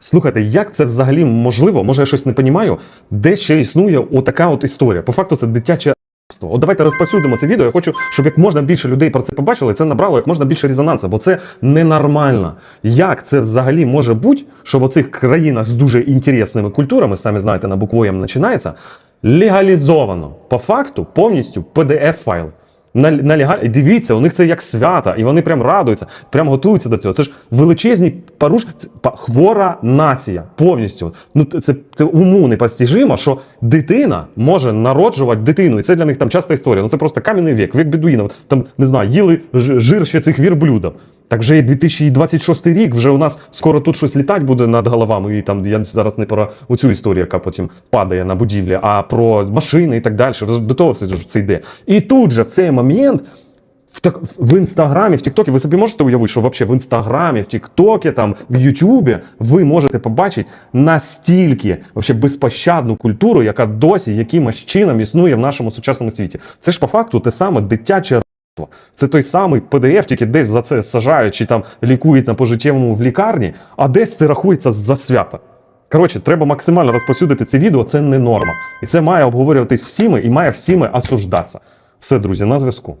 Слухайте, як це взагалі можливо? Може, я щось не розумію, де ще існує отака от історія. По факту, це дитяче рабство. От давайте розповсюдимо це відео. Я хочу, щоб як можна більше людей про це побачили, це набрало як можна більше резонансу, бо це ненормально. Як це взагалі може бути, що в оцих країнах з дуже інтересними культурами, самі знаєте, на букву М починається, легалізовано по факту повністю pdf файл на, на легаль... І дивіться, у них це як свята, і вони прям радуються, прям готуються до цього. Це ж величезні паруш, це хвора нація повністю. Ну це, це уму непостижимо, що дитина може народжувати дитину, і це для них там часта історія. Ну це просто кам'яний вік, вік бедуїнів. Там не знаю, їли жир ще цих вірблюдів. Так вже є 2026 рік, вже у нас скоро тут щось літати буде над головами. І там я зараз не про оцю історію, яка потім падає на будівлі, а про машини і так далі. До того все це йде. І тут же цей момент. В, так, в інстаграмі, в Тіктокі, ви собі можете уявити, що взагалі в інстаграмі, в Тіктокі, там, в Ютубі ви можете побачити настільки вообще безпощадну культуру, яка досі якимось чином існує в нашому сучасному світі. Це ж по факту те саме дитяче. Це той самий PDF, тільки десь за це сажають чи там лікують на пожиттєвому в лікарні, а десь це рахується за свята. Коротше, треба максимально розповсюдити це відео, це не норма. І це має обговорюватись всіми і має всіми осуждатися. Все, друзі, на зв'язку.